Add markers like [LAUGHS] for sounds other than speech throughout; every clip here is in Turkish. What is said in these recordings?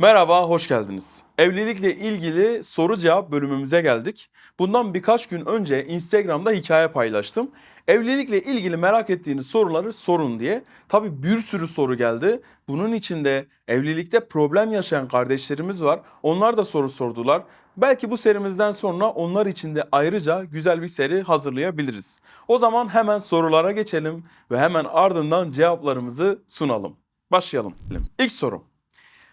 Merhaba, hoş geldiniz. Evlilikle ilgili soru cevap bölümümüze geldik. Bundan birkaç gün önce Instagram'da hikaye paylaştım. Evlilikle ilgili merak ettiğiniz soruları sorun diye. Tabii bir sürü soru geldi. Bunun içinde evlilikte problem yaşayan kardeşlerimiz var. Onlar da soru sordular. Belki bu serimizden sonra onlar için de ayrıca güzel bir seri hazırlayabiliriz. O zaman hemen sorulara geçelim ve hemen ardından cevaplarımızı sunalım. Başlayalım. İlk soru.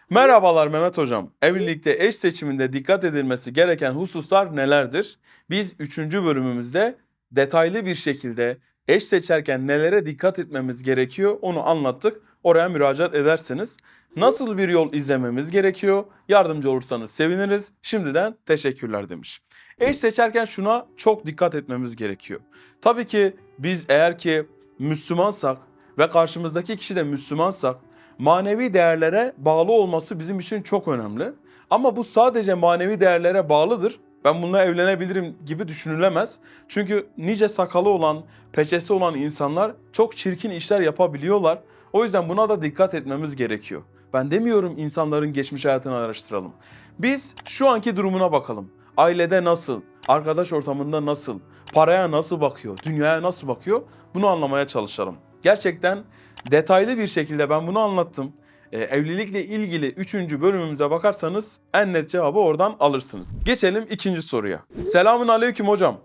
Merhabalar Mehmet Hocam. Evlilikte eş seçiminde dikkat edilmesi gereken hususlar nelerdir? Biz 3. bölümümüzde detaylı bir şekilde eş seçerken nelere dikkat etmemiz gerekiyor onu anlattık. Oraya müracaat ederseniz. Nasıl bir yol izlememiz gerekiyor? Yardımcı olursanız seviniriz. Şimdiden teşekkürler demiş. Eş seçerken şuna çok dikkat etmemiz gerekiyor. Tabii ki biz eğer ki Müslümansak ve karşımızdaki kişi de Müslümansak manevi değerlere bağlı olması bizim için çok önemli. Ama bu sadece manevi değerlere bağlıdır. Ben bununla evlenebilirim gibi düşünülemez. Çünkü nice sakalı olan, peçesi olan insanlar çok çirkin işler yapabiliyorlar. O yüzden buna da dikkat etmemiz gerekiyor. Ben demiyorum insanların geçmiş hayatını araştıralım. Biz şu anki durumuna bakalım. Ailede nasıl, arkadaş ortamında nasıl, paraya nasıl bakıyor, dünyaya nasıl bakıyor bunu anlamaya çalışalım. Gerçekten detaylı bir şekilde ben bunu anlattım. Ee, evlilikle ilgili 3. bölümümüze bakarsanız en net cevabı oradan alırsınız. Geçelim ikinci soruya. Selamun aleyküm hocam.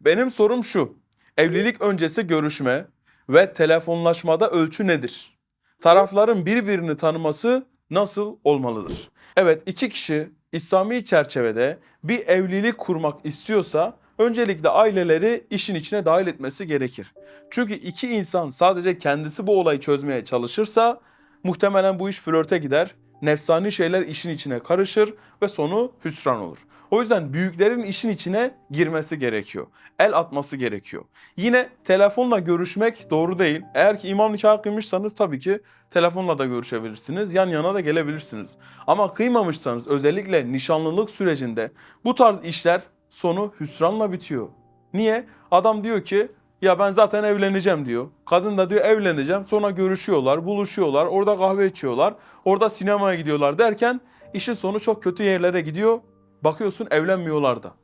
Benim sorum şu. Evlilik öncesi görüşme ve telefonlaşmada ölçü nedir? Tarafların birbirini tanıması nasıl olmalıdır? Evet iki kişi İslami çerçevede bir evlilik kurmak istiyorsa öncelikle aileleri işin içine dahil etmesi gerekir. Çünkü iki insan sadece kendisi bu olayı çözmeye çalışırsa muhtemelen bu iş flörte gider. Nefsani şeyler işin içine karışır ve sonu hüsran olur. O yüzden büyüklerin işin içine girmesi gerekiyor. El atması gerekiyor. Yine telefonla görüşmek doğru değil. Eğer ki imam nikahı kıymışsanız tabii ki telefonla da görüşebilirsiniz. Yan yana da gelebilirsiniz. Ama kıymamışsanız özellikle nişanlılık sürecinde bu tarz işler sonu hüsranla bitiyor. Niye? Adam diyor ki ya ben zaten evleneceğim diyor. Kadın da diyor evleneceğim. Sonra görüşüyorlar, buluşuyorlar, orada kahve içiyorlar, orada sinemaya gidiyorlar derken işin sonu çok kötü yerlere gidiyor. Bakıyorsun evlenmiyorlar da.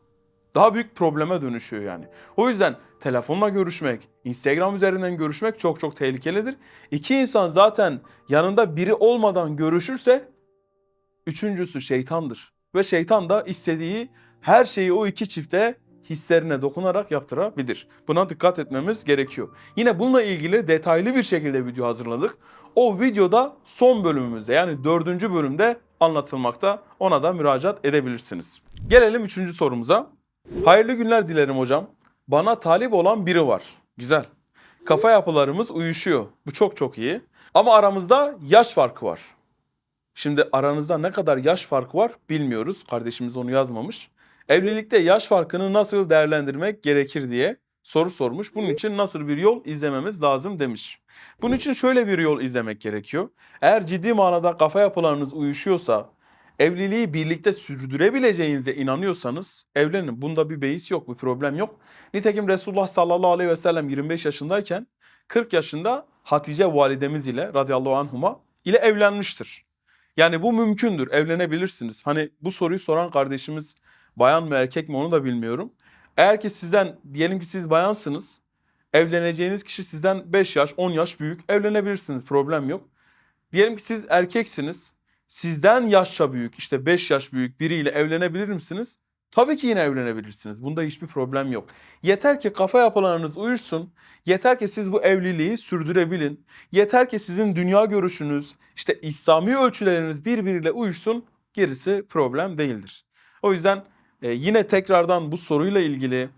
Daha büyük probleme dönüşüyor yani. O yüzden telefonla görüşmek, Instagram üzerinden görüşmek çok çok tehlikelidir. İki insan zaten yanında biri olmadan görüşürse üçüncüsü şeytandır. Ve şeytan da istediği her şeyi o iki çifte hislerine dokunarak yaptırabilir. Buna dikkat etmemiz gerekiyor. Yine bununla ilgili detaylı bir şekilde video hazırladık. O videoda son bölümümüzde yani dördüncü bölümde anlatılmakta. Ona da müracaat edebilirsiniz. Gelelim üçüncü sorumuza. Hayırlı günler dilerim hocam. Bana talip olan biri var. Güzel. Kafa yapılarımız uyuşuyor. Bu çok çok iyi. Ama aramızda yaş farkı var. Şimdi aranızda ne kadar yaş farkı var bilmiyoruz. Kardeşimiz onu yazmamış. Evlilikte yaş farkını nasıl değerlendirmek gerekir diye soru sormuş. Bunun için nasıl bir yol izlememiz lazım demiş. Bunun için şöyle bir yol izlemek gerekiyor. Eğer ciddi manada kafa yapılarınız uyuşuyorsa, evliliği birlikte sürdürebileceğinize inanıyorsanız evlenin. Bunda bir beis yok, bir problem yok. Nitekim Resulullah sallallahu aleyhi ve sellem 25 yaşındayken 40 yaşında Hatice validemiz ile radıyallahu anhuma ile evlenmiştir. Yani bu mümkündür, evlenebilirsiniz. Hani bu soruyu soran kardeşimiz bayan mı erkek mi onu da bilmiyorum. Eğer ki sizden diyelim ki siz bayansınız. Evleneceğiniz kişi sizden 5 yaş 10 yaş büyük evlenebilirsiniz problem yok. Diyelim ki siz erkeksiniz. Sizden yaşça büyük işte 5 yaş büyük biriyle evlenebilir misiniz? Tabii ki yine evlenebilirsiniz. Bunda hiçbir problem yok. Yeter ki kafa yapılarınız uyuşsun. Yeter ki siz bu evliliği sürdürebilin. Yeter ki sizin dünya görüşünüz, işte İslami ölçüleriniz birbiriyle uyuşsun. Gerisi problem değildir. O yüzden e, yine tekrardan bu soruyla ilgili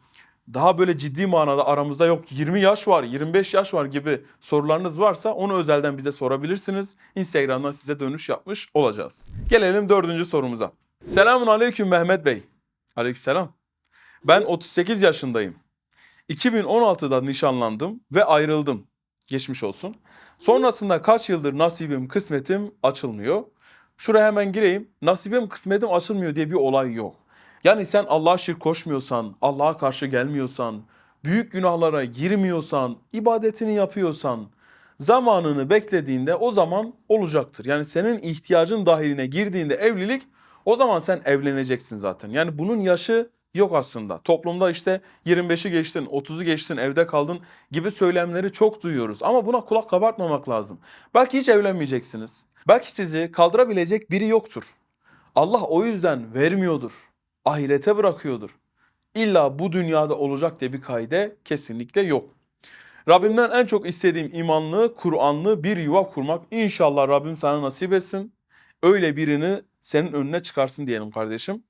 daha böyle ciddi manada aramızda yok 20 yaş var, 25 yaş var gibi sorularınız varsa onu özelden bize sorabilirsiniz. Instagram'dan size dönüş yapmış olacağız. Gelelim dördüncü sorumuza. Selamun aleyküm Mehmet Bey. Aleykümselam. Ben 38 yaşındayım. 2016'da nişanlandım ve ayrıldım. Geçmiş olsun. Sonrasında kaç yıldır nasibim, kısmetim açılmıyor. Şuraya hemen gireyim. Nasibim, kısmetim açılmıyor diye bir olay yok. Yani sen Allah'a şirk koşmuyorsan, Allah'a karşı gelmiyorsan, büyük günahlara girmiyorsan, ibadetini yapıyorsan, zamanını beklediğinde o zaman olacaktır. Yani senin ihtiyacın dahiline girdiğinde evlilik o zaman sen evleneceksin zaten. Yani bunun yaşı yok aslında. Toplumda işte 25'i geçtin, 30'u geçtin, evde kaldın gibi söylemleri çok duyuyoruz. Ama buna kulak kabartmamak lazım. Belki hiç evlenmeyeceksiniz. Belki sizi kaldırabilecek biri yoktur. Allah o yüzden vermiyordur. Ahirete bırakıyordur. İlla bu dünyada olacak diye bir kaide kesinlikle yok. Rabbimden en çok istediğim imanlı, Kur'anlı bir yuva kurmak. İnşallah Rabbim sana nasip etsin. Öyle birini senin önüne çıkarsın diyelim kardeşim.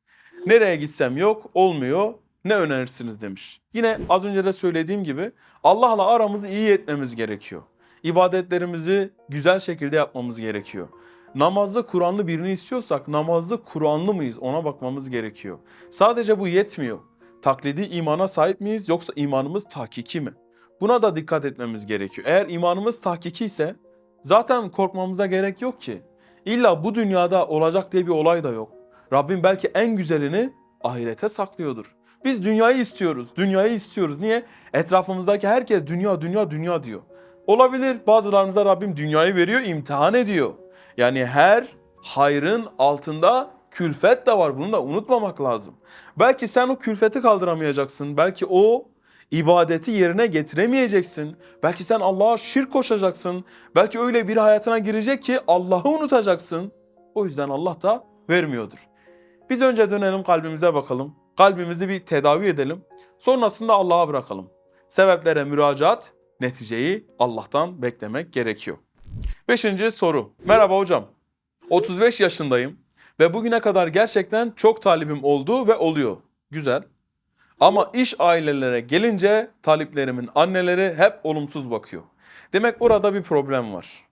Nereye gitsem yok, olmuyor. Ne önerirsiniz demiş. Yine az önce de söylediğim gibi Allah'la aramızı iyi etmemiz gerekiyor. İbadetlerimizi güzel şekilde yapmamız gerekiyor. Namazlı Kur'anlı birini istiyorsak namazlı Kur'anlı mıyız ona bakmamız gerekiyor. Sadece bu yetmiyor. Taklidi imana sahip miyiz yoksa imanımız tahkiki mi? Buna da dikkat etmemiz gerekiyor. Eğer imanımız tahkiki ise zaten korkmamıza gerek yok ki. İlla bu dünyada olacak diye bir olay da yok. Rabbim belki en güzelini ahirete saklıyordur. Biz dünyayı istiyoruz. Dünyayı istiyoruz. Niye? Etrafımızdaki herkes dünya, dünya, dünya diyor. Olabilir bazılarımıza Rabbim dünyayı veriyor, imtihan ediyor. Yani her hayrın altında külfet de var. Bunu da unutmamak lazım. Belki sen o külfeti kaldıramayacaksın. Belki o ibadeti yerine getiremeyeceksin. Belki sen Allah'a şirk koşacaksın. Belki öyle bir hayatına girecek ki Allah'ı unutacaksın. O yüzden Allah da vermiyordur. Biz önce dönelim kalbimize bakalım. Kalbimizi bir tedavi edelim. Sonrasında Allah'a bırakalım. Sebeplere müracaat, neticeyi Allah'tan beklemek gerekiyor. Beşinci soru. Merhaba hocam. 35 yaşındayım ve bugüne kadar gerçekten çok talibim oldu ve oluyor. Güzel. Ama iş ailelere gelince taliplerimin anneleri hep olumsuz bakıyor. Demek orada bir problem var.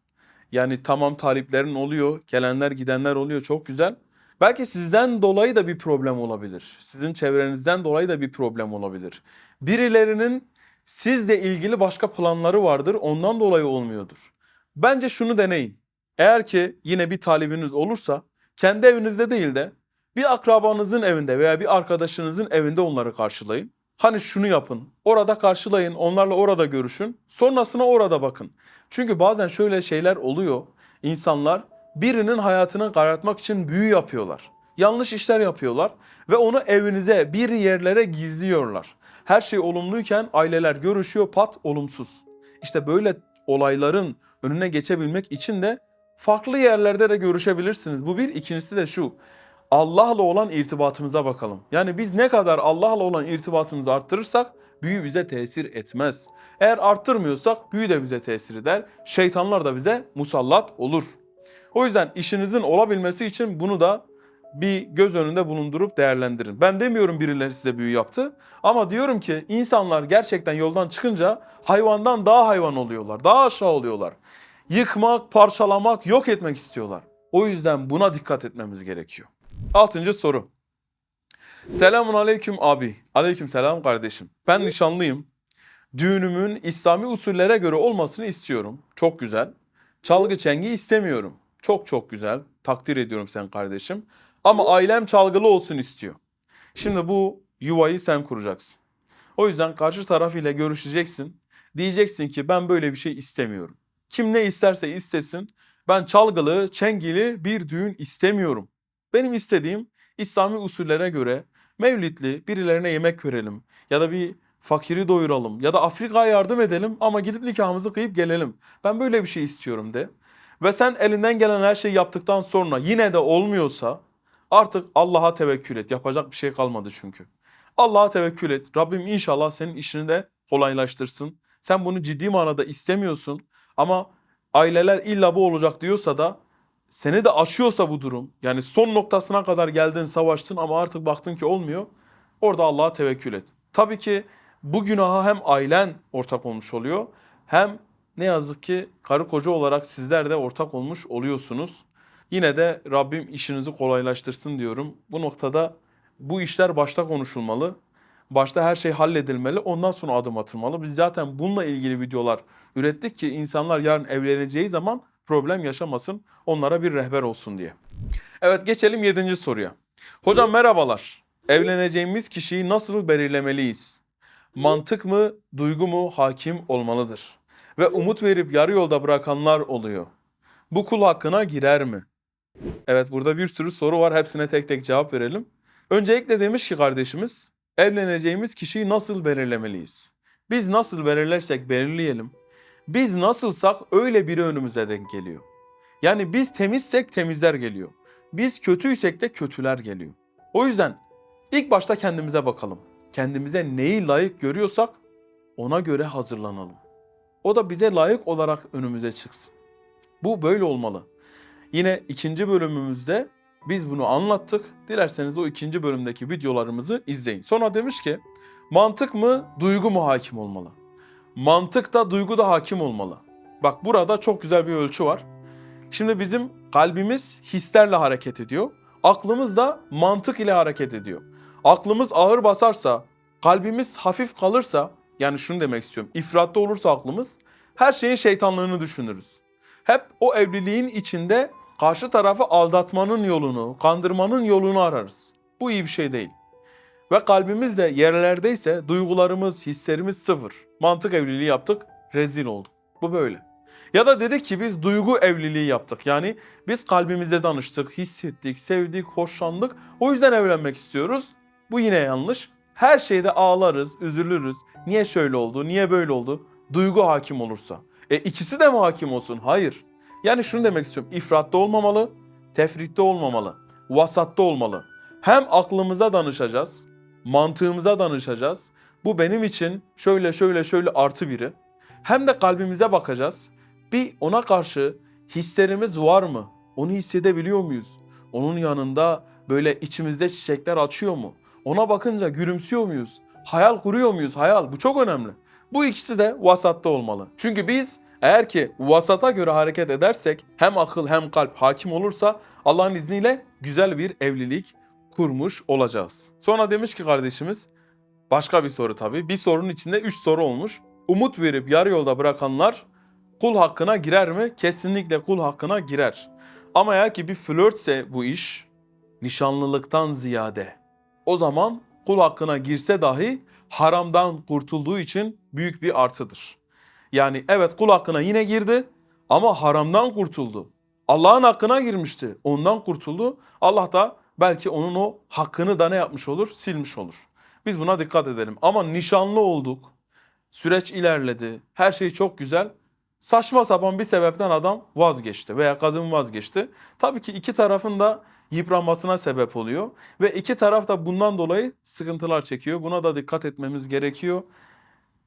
Yani tamam taliplerin oluyor, gelenler gidenler oluyor çok güzel. Belki sizden dolayı da bir problem olabilir. Sizin çevrenizden dolayı da bir problem olabilir. Birilerinin sizle ilgili başka planları vardır, ondan dolayı olmuyordur. Bence şunu deneyin. Eğer ki yine bir talibiniz olursa kendi evinizde değil de bir akrabanızın evinde veya bir arkadaşınızın evinde onları karşılayın. Hani şunu yapın. Orada karşılayın, onlarla orada görüşün. Sonrasına orada bakın. Çünkü bazen şöyle şeyler oluyor. İnsanlar birinin hayatını karartmak için büyü yapıyorlar. Yanlış işler yapıyorlar ve onu evinize, bir yerlere gizliyorlar. Her şey olumluyken aileler görüşüyor, pat olumsuz. İşte böyle olayların önüne geçebilmek için de farklı yerlerde de görüşebilirsiniz. Bu bir. İkincisi de şu. Allah'la olan irtibatımıza bakalım. Yani biz ne kadar Allah'la olan irtibatımızı arttırırsak büyü bize tesir etmez. Eğer arttırmıyorsak büyü de bize tesir eder. Şeytanlar da bize musallat olur. O yüzden işinizin olabilmesi için bunu da bir göz önünde bulundurup değerlendirin. Ben demiyorum birileri size büyü yaptı ama diyorum ki insanlar gerçekten yoldan çıkınca hayvandan daha hayvan oluyorlar. Daha aşağı oluyorlar. Yıkmak, parçalamak, yok etmek istiyorlar. O yüzden buna dikkat etmemiz gerekiyor. Altıncı soru. Selamun aleyküm abi. Aleyküm selam kardeşim. Ben nişanlıyım. Düğünümün İslami usullere göre olmasını istiyorum. Çok güzel. Çalgı çengi istemiyorum. Çok çok güzel. Takdir ediyorum sen kardeşim. Ama ailem çalgılı olsun istiyor. Şimdi bu yuvayı sen kuracaksın. O yüzden karşı taraf ile görüşeceksin. Diyeceksin ki ben böyle bir şey istemiyorum. Kim ne isterse istesin. Ben çalgılı, çengili bir düğün istemiyorum. Benim istediğim İslami usullere göre mevlitli birilerine yemek verelim ya da bir fakiri doyuralım ya da Afrika'ya yardım edelim ama gidip nikahımızı kıyıp gelelim. Ben böyle bir şey istiyorum de. Ve sen elinden gelen her şeyi yaptıktan sonra yine de olmuyorsa artık Allah'a tevekkül et. Yapacak bir şey kalmadı çünkü. Allah'a tevekkül et. Rabbim inşallah senin işini de kolaylaştırsın. Sen bunu ciddi manada istemiyorsun ama aileler illa bu olacak diyorsa da seni de aşıyorsa bu durum yani son noktasına kadar geldin savaştın ama artık baktın ki olmuyor. Orada Allah'a tevekkül et. Tabii ki bu günaha hem ailen ortak olmuş oluyor hem ne yazık ki karı koca olarak sizler de ortak olmuş oluyorsunuz. Yine de Rabbim işinizi kolaylaştırsın diyorum. Bu noktada bu işler başta konuşulmalı. Başta her şey halledilmeli. Ondan sonra adım atılmalı. Biz zaten bununla ilgili videolar ürettik ki insanlar yarın evleneceği zaman problem yaşamasın. Onlara bir rehber olsun diye. Evet geçelim 7. soruya. Hocam merhabalar. Evleneceğimiz kişiyi nasıl belirlemeliyiz? Mantık mı, duygu mu hakim olmalıdır? ve umut verip yarı yolda bırakanlar oluyor. Bu kul hakkına girer mi? Evet burada bir sürü soru var. Hepsine tek tek cevap verelim. Öncelikle demiş ki kardeşimiz, evleneceğimiz kişiyi nasıl belirlemeliyiz? Biz nasıl belirlersek belirleyelim. Biz nasılsak öyle biri önümüze denk geliyor. Yani biz temizsek temizler geliyor. Biz kötüysek de kötüler geliyor. O yüzden ilk başta kendimize bakalım. Kendimize neyi layık görüyorsak ona göre hazırlanalım. O da bize layık olarak önümüze çıksın. Bu böyle olmalı. Yine ikinci bölümümüzde biz bunu anlattık. Dilerseniz o ikinci bölümdeki videolarımızı izleyin. Sonra demiş ki mantık mı duygu mu hakim olmalı? Mantık da duygu da hakim olmalı. Bak burada çok güzel bir ölçü var. Şimdi bizim kalbimiz hislerle hareket ediyor. Aklımız da mantık ile hareket ediyor. Aklımız ağır basarsa, kalbimiz hafif kalırsa, yani şunu demek istiyorum. İfratta olursa aklımız her şeyin şeytanlığını düşünürüz. Hep o evliliğin içinde karşı tarafı aldatmanın yolunu, kandırmanın yolunu ararız. Bu iyi bir şey değil. Ve kalbimiz de yerlerdeyse duygularımız, hislerimiz sıfır. Mantık evliliği yaptık, rezil olduk. Bu böyle. Ya da dedik ki biz duygu evliliği yaptık. Yani biz kalbimize danıştık, hissettik, sevdik, hoşlandık. O yüzden evlenmek istiyoruz. Bu yine yanlış. Her şeyde ağlarız, üzülürüz. Niye şöyle oldu, niye böyle oldu? Duygu hakim olursa. E ikisi de mi hakim olsun? Hayır. Yani şunu demek istiyorum. İfratta olmamalı, tefritte olmamalı. Vasatta olmalı. Hem aklımıza danışacağız, mantığımıza danışacağız. Bu benim için şöyle şöyle şöyle artı biri. Hem de kalbimize bakacağız. Bir ona karşı hislerimiz var mı? Onu hissedebiliyor muyuz? Onun yanında böyle içimizde çiçekler açıyor mu? Ona bakınca gülümsüyor muyuz? Hayal kuruyor muyuz? Hayal bu çok önemli. Bu ikisi de vasatta olmalı. Çünkü biz eğer ki vasata göre hareket edersek hem akıl hem kalp hakim olursa Allah'ın izniyle güzel bir evlilik kurmuş olacağız. Sonra demiş ki kardeşimiz başka bir soru tabii. Bir sorunun içinde üç soru olmuş. Umut verip yarı yolda bırakanlar kul hakkına girer mi? Kesinlikle kul hakkına girer. Ama eğer ki bir flörtse bu iş nişanlılıktan ziyade o zaman kul hakkına girse dahi haramdan kurtulduğu için büyük bir artıdır. Yani evet kul hakkına yine girdi ama haramdan kurtuldu. Allah'ın hakkına girmişti. Ondan kurtuldu. Allah da belki onun o hakkını da ne yapmış olur? Silmiş olur. Biz buna dikkat edelim. Ama nişanlı olduk. Süreç ilerledi. Her şey çok güzel. Saçma sapan bir sebepten adam vazgeçti veya kadın vazgeçti. Tabii ki iki tarafın da yıpranmasına sebep oluyor ve iki taraf da bundan dolayı sıkıntılar çekiyor. Buna da dikkat etmemiz gerekiyor.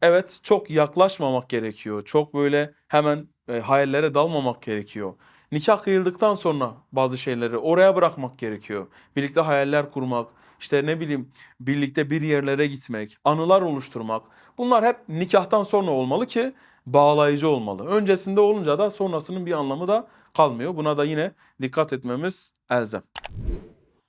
Evet çok yaklaşmamak gerekiyor. Çok böyle hemen e, hayallere dalmamak gerekiyor. Nikah kıyıldıktan sonra bazı şeyleri oraya bırakmak gerekiyor. Birlikte hayaller kurmak, işte ne bileyim birlikte bir yerlere gitmek, anılar oluşturmak. Bunlar hep nikahtan sonra olmalı ki bağlayıcı olmalı. Öncesinde olunca da sonrasının bir anlamı da kalmıyor. Buna da yine dikkat etmemiz elzem.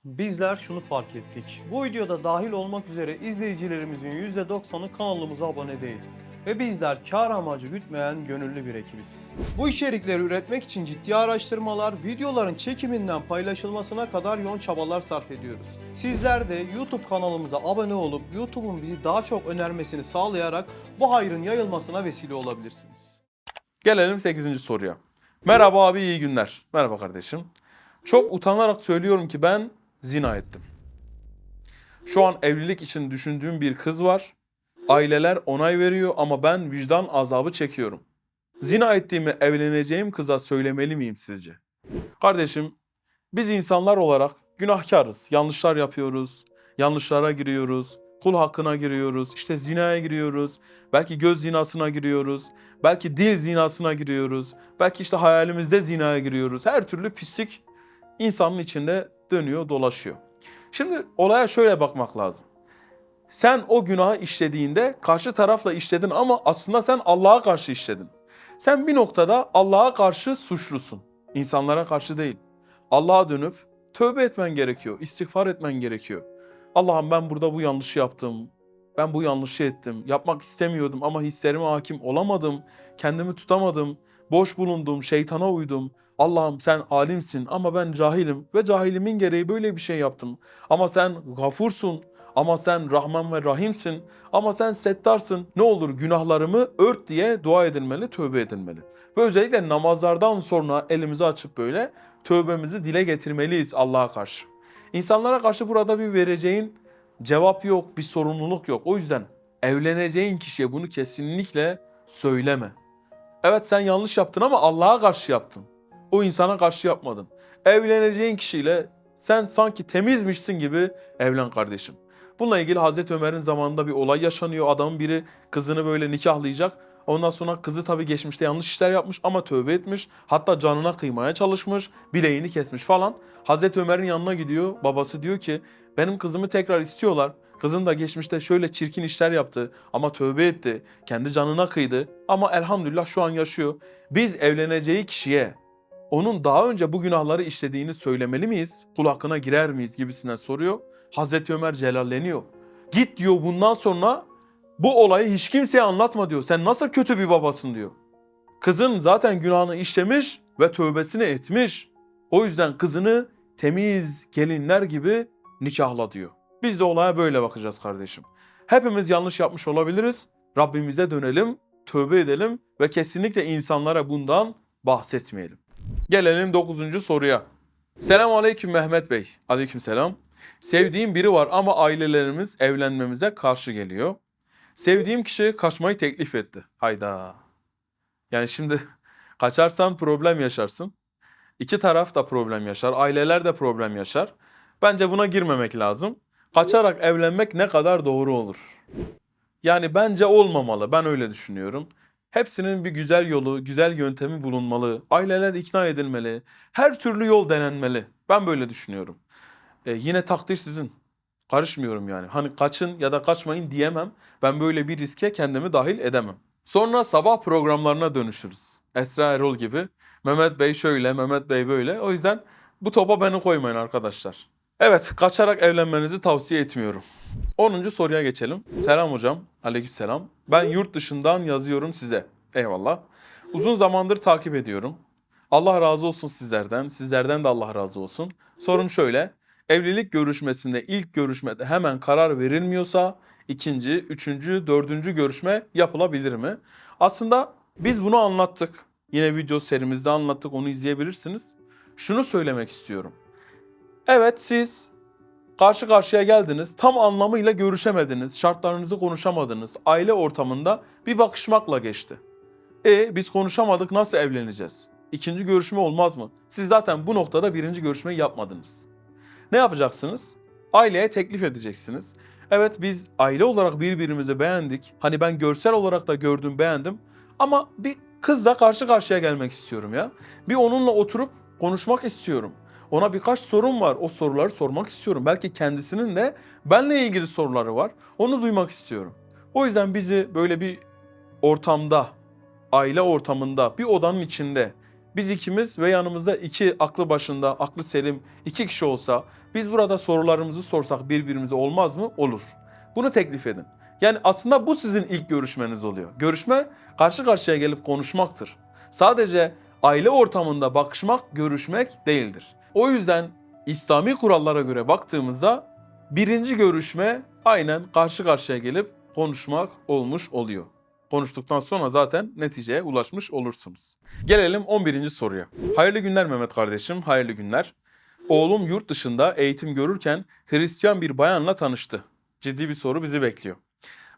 Bizler şunu fark ettik. Bu videoda dahil olmak üzere izleyicilerimizin %90'ı kanalımıza abone değil. Ve bizler kar amacı gütmeyen gönüllü bir ekibiz. Bu içerikleri üretmek için ciddi araştırmalar, videoların çekiminden paylaşılmasına kadar yoğun çabalar sarf ediyoruz. Sizler de YouTube kanalımıza abone olup YouTube'un bizi daha çok önermesini sağlayarak bu hayrın yayılmasına vesile olabilirsiniz. Gelelim 8. soruya. Merhaba abi iyi günler. Merhaba kardeşim. Çok utanarak söylüyorum ki ben zina ettim. Şu an evlilik için düşündüğüm bir kız var. Aileler onay veriyor ama ben vicdan azabı çekiyorum. Zina ettiğimi evleneceğim kıza söylemeli miyim sizce? Kardeşim biz insanlar olarak günahkarız. Yanlışlar yapıyoruz. Yanlışlara giriyoruz. Kul hakkına giriyoruz. işte zinaya giriyoruz. Belki göz zinasına giriyoruz. Belki dil zinasına giriyoruz. Belki işte hayalimizde zinaya giriyoruz. Her türlü pislik insanın içinde dönüyor, dolaşıyor. Şimdi olaya şöyle bakmak lazım. Sen o günahı işlediğinde karşı tarafla işledin ama aslında sen Allah'a karşı işledin. Sen bir noktada Allah'a karşı suçlusun. İnsanlara karşı değil. Allah'a dönüp tövbe etmen gerekiyor, istiğfar etmen gerekiyor. Allah'ım ben burada bu yanlışı yaptım. Ben bu yanlışı ettim. Yapmak istemiyordum ama hislerime hakim olamadım. Kendimi tutamadım. Boş bulundum, şeytana uydum. Allah'ım sen alimsin ama ben cahilim ve cahilimin gereği böyle bir şey yaptım. Ama sen gafursun. Ama sen Rahman ve Rahimsin. Ama sen Settarsın. Ne olur günahlarımı ört diye dua edilmeli, tövbe edilmeli. Ve özellikle namazlardan sonra elimizi açıp böyle tövbemizi dile getirmeliyiz Allah'a karşı. İnsanlara karşı burada bir vereceğin cevap yok, bir sorumluluk yok. O yüzden evleneceğin kişiye bunu kesinlikle söyleme. Evet sen yanlış yaptın ama Allah'a karşı yaptın. O insana karşı yapmadın. Evleneceğin kişiyle sen sanki temizmişsin gibi evlen kardeşim. Bununla ilgili Hazreti Ömer'in zamanında bir olay yaşanıyor. Adamın biri kızını böyle nikahlayacak. Ondan sonra kızı tabii geçmişte yanlış işler yapmış ama tövbe etmiş. Hatta canına kıymaya çalışmış, bileğini kesmiş falan. Hazreti Ömer'in yanına gidiyor. Babası diyor ki benim kızımı tekrar istiyorlar. Kızın da geçmişte şöyle çirkin işler yaptı ama tövbe etti. Kendi canına kıydı ama elhamdülillah şu an yaşıyor. Biz evleneceği kişiye onun daha önce bu günahları işlediğini söylemeli miyiz? Kul hakkına girer miyiz gibisinden soruyor. Hazreti Ömer celalleniyor. Git diyor bundan sonra bu olayı hiç kimseye anlatma diyor. Sen nasıl kötü bir babasın diyor. Kızın zaten günahını işlemiş ve tövbesini etmiş. O yüzden kızını temiz gelinler gibi nikahla diyor. Biz de olaya böyle bakacağız kardeşim. Hepimiz yanlış yapmış olabiliriz. Rabbimize dönelim, tövbe edelim ve kesinlikle insanlara bundan bahsetmeyelim. Gelelim 9. soruya. Selam aleyküm Mehmet Bey. Aleyküm selam. Sevdiğim biri var ama ailelerimiz evlenmemize karşı geliyor. Sevdiğim kişi kaçmayı teklif etti. Hayda. Yani şimdi [LAUGHS] kaçarsan problem yaşarsın. İki taraf da problem yaşar. Aileler de problem yaşar. Bence buna girmemek lazım. Kaçarak evlenmek ne kadar doğru olur? Yani bence olmamalı. Ben öyle düşünüyorum. Hepsinin bir güzel yolu, güzel yöntemi bulunmalı. Aileler ikna edilmeli. Her türlü yol denenmeli. Ben böyle düşünüyorum. E, yine takdir sizin. Karışmıyorum yani. Hani kaçın ya da kaçmayın diyemem. Ben böyle bir riske kendimi dahil edemem. Sonra sabah programlarına dönüşürüz. Esra Erol gibi. Mehmet Bey şöyle, Mehmet Bey böyle. O yüzden bu topa beni koymayın arkadaşlar. Evet, kaçarak evlenmenizi tavsiye etmiyorum. 10. soruya geçelim. Selam hocam. Aleykümselam. Ben yurt dışından yazıyorum size. Eyvallah. Uzun zamandır takip ediyorum. Allah razı olsun sizlerden. Sizlerden de Allah razı olsun. Sorum şöyle. Evlilik görüşmesinde ilk görüşmede hemen karar verilmiyorsa ikinci, üçüncü, dördüncü görüşme yapılabilir mi? Aslında biz bunu anlattık. Yine video serimizde anlattık. Onu izleyebilirsiniz. Şunu söylemek istiyorum. Evet siz karşı karşıya geldiniz. Tam anlamıyla görüşemediniz. Şartlarınızı konuşamadınız. Aile ortamında bir bakışmakla geçti. E biz konuşamadık nasıl evleneceğiz? İkinci görüşme olmaz mı? Siz zaten bu noktada birinci görüşmeyi yapmadınız. Ne yapacaksınız? Aileye teklif edeceksiniz. Evet biz aile olarak birbirimizi beğendik. Hani ben görsel olarak da gördüm beğendim. Ama bir kızla karşı karşıya gelmek istiyorum ya. Bir onunla oturup konuşmak istiyorum. Ona birkaç sorun var. O soruları sormak istiyorum. Belki kendisinin de benle ilgili soruları var. Onu duymak istiyorum. O yüzden bizi böyle bir ortamda, aile ortamında, bir odanın içinde biz ikimiz ve yanımızda iki aklı başında, aklı selim iki kişi olsa biz burada sorularımızı sorsak birbirimize olmaz mı? Olur. Bunu teklif edin. Yani aslında bu sizin ilk görüşmeniz oluyor. Görüşme karşı karşıya gelip konuşmaktır. Sadece aile ortamında bakışmak, görüşmek değildir. O yüzden İslami kurallara göre baktığımızda birinci görüşme aynen karşı karşıya gelip konuşmak olmuş oluyor. Konuştuktan sonra zaten neticeye ulaşmış olursunuz. Gelelim 11. soruya. Hayırlı günler Mehmet kardeşim, hayırlı günler. Oğlum yurt dışında eğitim görürken Hristiyan bir bayanla tanıştı. Ciddi bir soru bizi bekliyor.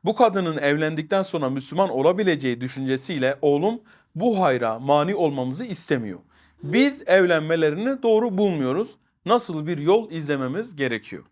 Bu kadının evlendikten sonra Müslüman olabileceği düşüncesiyle oğlum bu hayra mani olmamızı istemiyor. Biz evlenmelerini doğru bulmuyoruz. Nasıl bir yol izlememiz gerekiyor?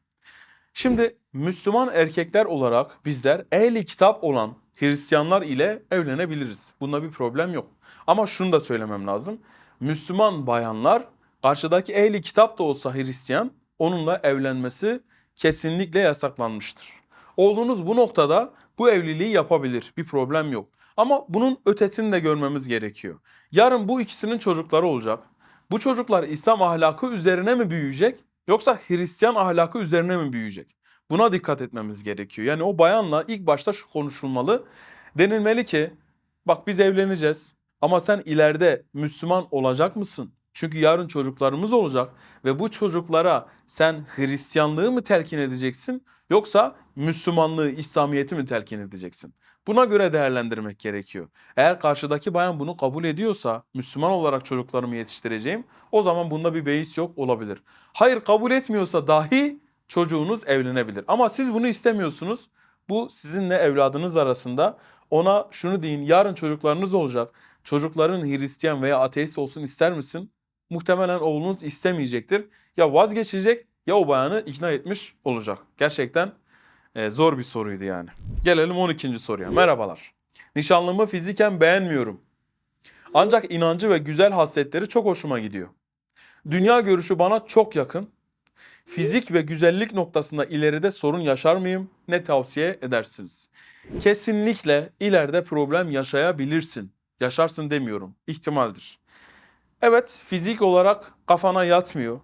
Şimdi Müslüman erkekler olarak bizler ehli kitap olan Hristiyanlar ile evlenebiliriz. Bunda bir problem yok. Ama şunu da söylemem lazım. Müslüman bayanlar karşıdaki ehli kitap da olsa Hristiyan onunla evlenmesi kesinlikle yasaklanmıştır. Oğlunuz bu noktada bu evliliği yapabilir. Bir problem yok. Ama bunun ötesini de görmemiz gerekiyor. Yarın bu ikisinin çocukları olacak. Bu çocuklar İslam ahlakı üzerine mi büyüyecek yoksa Hristiyan ahlakı üzerine mi büyüyecek? Buna dikkat etmemiz gerekiyor. Yani o bayanla ilk başta şu konuşulmalı. Denilmeli ki bak biz evleneceğiz ama sen ileride Müslüman olacak mısın? Çünkü yarın çocuklarımız olacak ve bu çocuklara sen Hristiyanlığı mı telkin edeceksin yoksa Müslümanlığı, İslamiyet'i mi telkin edeceksin? Buna göre değerlendirmek gerekiyor. Eğer karşıdaki bayan bunu kabul ediyorsa, Müslüman olarak çocuklarımı yetiştireceğim, o zaman bunda bir beis yok olabilir. Hayır kabul etmiyorsa dahi çocuğunuz evlenebilir. Ama siz bunu istemiyorsunuz. Bu sizinle evladınız arasında. Ona şunu deyin, yarın çocuklarınız olacak. Çocukların Hristiyan veya ateist olsun ister misin? Muhtemelen oğlunuz istemeyecektir. Ya vazgeçecek ya o bayanı ikna etmiş olacak. Gerçekten e, zor bir soruydu yani. Gelelim 12. soruya. Merhabalar. Nişanlımı fiziken beğenmiyorum. Ancak inancı ve güzel hasletleri çok hoşuma gidiyor. Dünya görüşü bana çok yakın. Fizik ve güzellik noktasında ileride sorun yaşar mıyım? Ne tavsiye edersiniz? Kesinlikle ileride problem yaşayabilirsin. Yaşarsın demiyorum. İhtimaldir. Evet, fizik olarak kafana yatmıyor.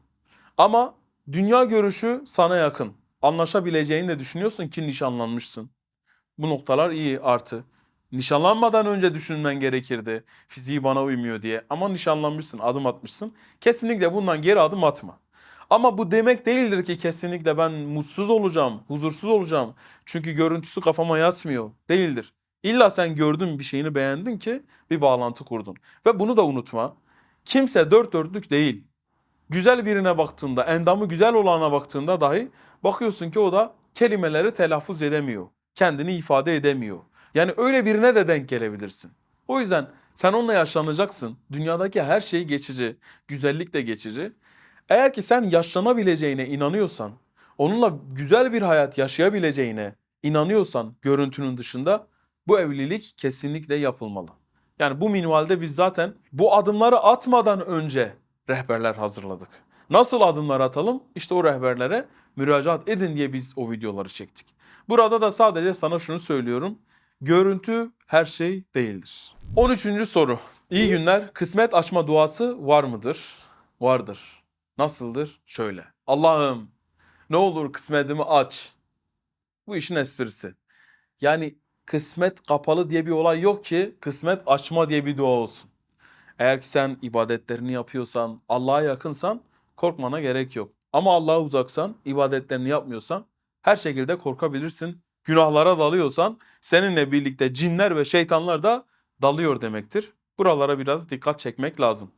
Ama dünya görüşü sana yakın. Anlaşabileceğini de düşünüyorsun ki nişanlanmışsın. Bu noktalar iyi artı. Nişanlanmadan önce düşünmen gerekirdi. Fiziği bana uymuyor diye. Ama nişanlanmışsın, adım atmışsın. Kesinlikle bundan geri adım atma. Ama bu demek değildir ki kesinlikle ben mutsuz olacağım, huzursuz olacağım. Çünkü görüntüsü kafama yatmıyor. Değildir. İlla sen gördün bir şeyini beğendin ki bir bağlantı kurdun. Ve bunu da unutma. Kimse dört dörtlük değil. Güzel birine baktığında, endamı güzel olana baktığında dahi bakıyorsun ki o da kelimeleri telaffuz edemiyor. Kendini ifade edemiyor. Yani öyle birine de denk gelebilirsin. O yüzden sen onunla yaşlanacaksın. Dünyadaki her şey geçici. Güzellik de geçici. Eğer ki sen yaşlanabileceğine inanıyorsan, onunla güzel bir hayat yaşayabileceğine inanıyorsan görüntünün dışında bu evlilik kesinlikle yapılmalı. Yani bu minvalde biz zaten bu adımları atmadan önce rehberler hazırladık. Nasıl adımlar atalım? İşte o rehberlere müracaat edin diye biz o videoları çektik. Burada da sadece sana şunu söylüyorum. Görüntü her şey değildir. 13. soru. İyi günler. Kısmet açma duası var mıdır? Vardır. Nasıldır? Şöyle. Allah'ım ne olur kısmetimi aç. Bu işin esprisi. Yani kısmet kapalı diye bir olay yok ki kısmet açma diye bir dua olsun. Eğer ki sen ibadetlerini yapıyorsan, Allah'a yakınsan korkmana gerek yok. Ama Allah'a uzaksan, ibadetlerini yapmıyorsan her şekilde korkabilirsin. Günahlara dalıyorsan seninle birlikte cinler ve şeytanlar da dalıyor demektir. Buralara biraz dikkat çekmek lazım.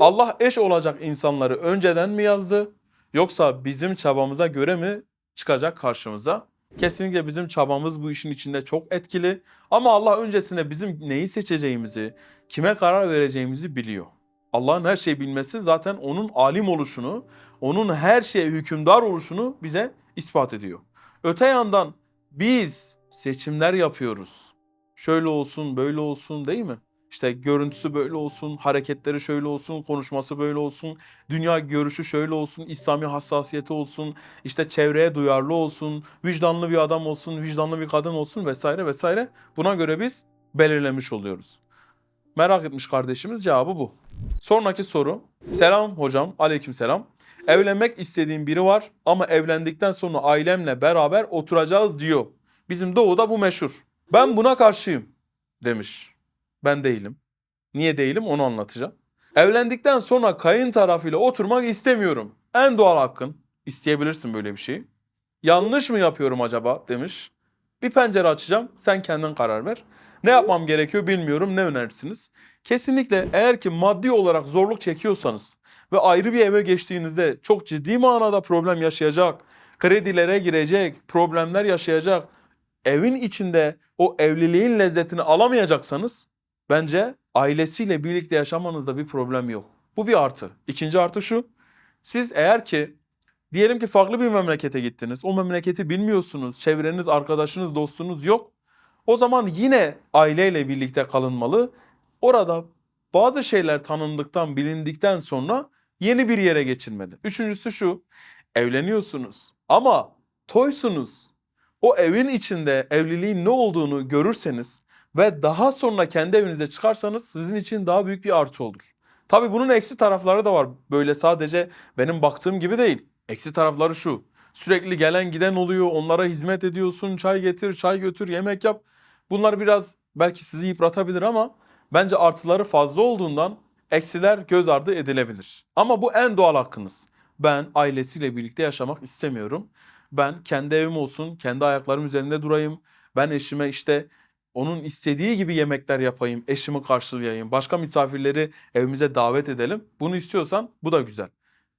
Allah eş olacak insanları önceden mi yazdı yoksa bizim çabamıza göre mi çıkacak karşımıza? Kesinlikle bizim çabamız bu işin içinde çok etkili. Ama Allah öncesinde bizim neyi seçeceğimizi, kime karar vereceğimizi biliyor. Allah'ın her şeyi bilmesi zaten onun alim oluşunu, onun her şeye hükümdar oluşunu bize ispat ediyor. Öte yandan biz seçimler yapıyoruz. Şöyle olsun, böyle olsun değil mi? İşte görüntüsü böyle olsun, hareketleri şöyle olsun, konuşması böyle olsun, dünya görüşü şöyle olsun, İslami hassasiyeti olsun, işte çevreye duyarlı olsun, vicdanlı bir adam olsun, vicdanlı bir kadın olsun vesaire vesaire. Buna göre biz belirlemiş oluyoruz. Merak etmiş kardeşimiz cevabı bu. Sonraki soru. Selam hocam, aleyküm selam. Evlenmek istediğim biri var ama evlendikten sonra ailemle beraber oturacağız diyor. Bizim doğuda bu meşhur. Ben buna karşıyım demiş. Ben değilim. Niye değilim onu anlatacağım. Evlendikten sonra kayın tarafıyla oturmak istemiyorum. En doğal hakkın. İsteyebilirsin böyle bir şeyi. Yanlış mı yapıyorum acaba demiş. Bir pencere açacağım sen kendin karar ver. Ne yapmam gerekiyor bilmiyorum ne önerirsiniz? Kesinlikle eğer ki maddi olarak zorluk çekiyorsanız ve ayrı bir eve geçtiğinizde çok ciddi manada problem yaşayacak, kredilere girecek, problemler yaşayacak, evin içinde o evliliğin lezzetini alamayacaksanız bence ailesiyle birlikte yaşamanızda bir problem yok. Bu bir artı. İkinci artı şu. Siz eğer ki diyelim ki farklı bir memlekete gittiniz. O memleketi bilmiyorsunuz. Çevreniz, arkadaşınız, dostunuz yok. O zaman yine aileyle birlikte kalınmalı. Orada bazı şeyler tanındıktan, bilindikten sonra yeni bir yere geçilmeli. Üçüncüsü şu. Evleniyorsunuz ama toysunuz. O evin içinde evliliğin ne olduğunu görürseniz ve daha sonra kendi evinize çıkarsanız sizin için daha büyük bir artı olur. Tabi bunun eksi tarafları da var. Böyle sadece benim baktığım gibi değil. Eksi tarafları şu. Sürekli gelen giden oluyor. Onlara hizmet ediyorsun. Çay getir, çay götür, yemek yap. Bunlar biraz belki sizi yıpratabilir ama bence artıları fazla olduğundan Eksiler göz ardı edilebilir. Ama bu en doğal hakkınız. Ben ailesiyle birlikte yaşamak istemiyorum. Ben kendi evim olsun, kendi ayaklarım üzerinde durayım. Ben eşime işte onun istediği gibi yemekler yapayım, eşimi karşılayayım, başka misafirleri evimize davet edelim. Bunu istiyorsan bu da güzel.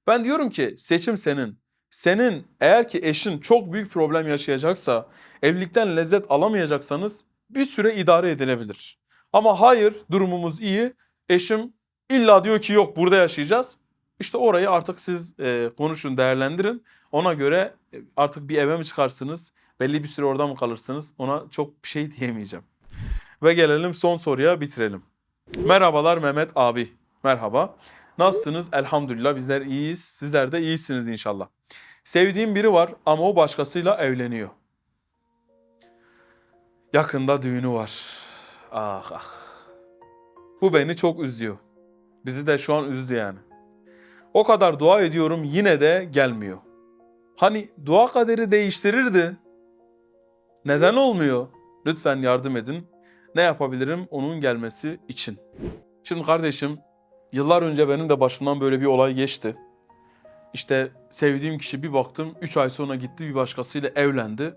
Ben diyorum ki seçim senin. Senin eğer ki eşin çok büyük problem yaşayacaksa, evlilikten lezzet alamayacaksanız bir süre idare edilebilir. Ama hayır durumumuz iyi. Eşim illa diyor ki yok burada yaşayacağız. İşte orayı artık siz e, konuşun, değerlendirin. Ona göre e, artık bir eve mi çıkarsınız, belli bir süre orada mı kalırsınız? Ona çok bir şey diyemeyeceğim. Ve gelelim son soruya bitirelim. Merhabalar Mehmet abi. Merhaba. Nasılsınız? Elhamdülillah bizler iyiyiz. Sizler de iyisiniz inşallah. Sevdiğim biri var ama o başkasıyla evleniyor. Yakında düğünü var. Ah ah. Bu beni çok üzüyor. Bizi de şu an üzdü yani. O kadar dua ediyorum yine de gelmiyor. Hani dua kaderi değiştirirdi. Neden olmuyor? Lütfen yardım edin. Ne yapabilirim onun gelmesi için? Şimdi kardeşim, yıllar önce benim de başımdan böyle bir olay geçti. İşte sevdiğim kişi bir baktım 3 ay sonra gitti bir başkasıyla evlendi.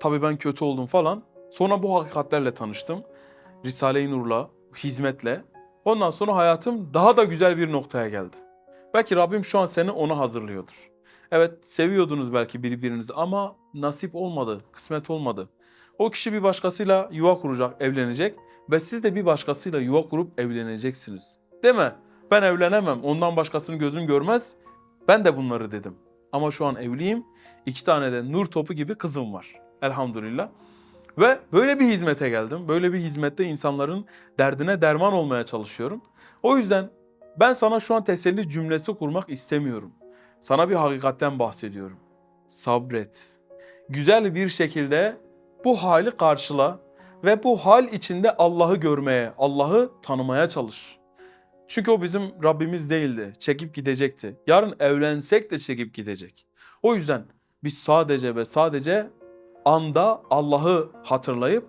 Tabii ben kötü oldum falan. Sonra bu hakikatlerle tanıştım. Risale-i Nur'la, hizmetle. Ondan sonra hayatım daha da güzel bir noktaya geldi. Belki Rabbim şu an seni ona hazırlıyordur. Evet seviyordunuz belki birbirinizi ama nasip olmadı, kısmet olmadı. O kişi bir başkasıyla yuva kuracak, evlenecek ve siz de bir başkasıyla yuva kurup evleneceksiniz. Deme ben evlenemem, ondan başkasını gözüm görmez. Ben de bunları dedim. Ama şu an evliyim. İki tane de nur topu gibi kızım var. Elhamdülillah. Ve böyle bir hizmete geldim. Böyle bir hizmette insanların derdine derman olmaya çalışıyorum. O yüzden ben sana şu an teselli cümlesi kurmak istemiyorum. Sana bir hakikatten bahsediyorum. Sabret. Güzel bir şekilde bu hali karşıla ve bu hal içinde Allah'ı görmeye, Allah'ı tanımaya çalış. Çünkü o bizim Rabbimiz değildi. Çekip gidecekti. Yarın evlensek de çekip gidecek. O yüzden biz sadece ve sadece anda Allah'ı hatırlayıp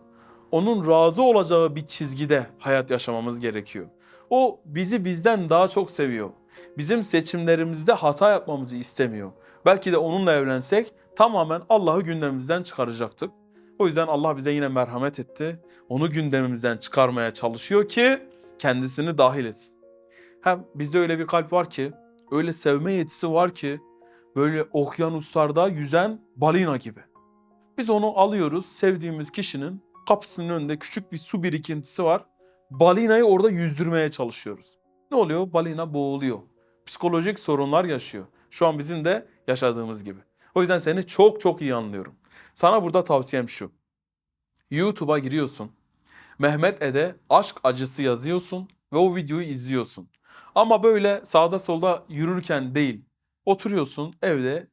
onun razı olacağı bir çizgide hayat yaşamamız gerekiyor. O bizi bizden daha çok seviyor. Bizim seçimlerimizde hata yapmamızı istemiyor. Belki de onunla evlensek tamamen Allah'ı gündemimizden çıkaracaktık. O yüzden Allah bize yine merhamet etti. Onu gündemimizden çıkarmaya çalışıyor ki kendisini dahil etsin. Hem bizde öyle bir kalp var ki, öyle sevme yetisi var ki böyle okyanuslarda yüzen balina gibi. Biz onu alıyoruz sevdiğimiz kişinin kapısının önünde küçük bir su birikintisi var. Balinayı orada yüzdürmeye çalışıyoruz. Ne oluyor? Balina boğuluyor. Psikolojik sorunlar yaşıyor. Şu an bizim de yaşadığımız gibi. O yüzden seni çok çok iyi anlıyorum. Sana burada tavsiyem şu. YouTube'a giriyorsun. Mehmet Ede aşk acısı yazıyorsun ve o videoyu izliyorsun. Ama böyle sağda solda yürürken değil. Oturuyorsun evde.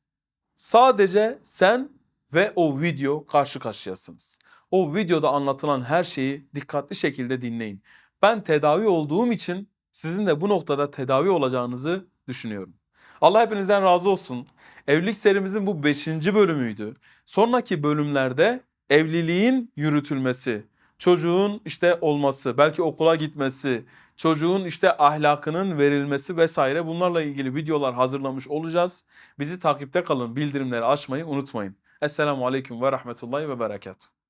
Sadece sen ve o video karşı karşıyasınız. O videoda anlatılan her şeyi dikkatli şekilde dinleyin. Ben tedavi olduğum için sizin de bu noktada tedavi olacağınızı düşünüyorum. Allah hepinizden razı olsun. Evlilik serimizin bu 5. bölümüydü. Sonraki bölümlerde evliliğin yürütülmesi, çocuğun işte olması, belki okula gitmesi, çocuğun işte ahlakının verilmesi vesaire bunlarla ilgili videolar hazırlamış olacağız. Bizi takipte kalın, bildirimleri açmayı unutmayın. Esselamu Aleyküm ve Rahmetullahi ve Berekatuhu.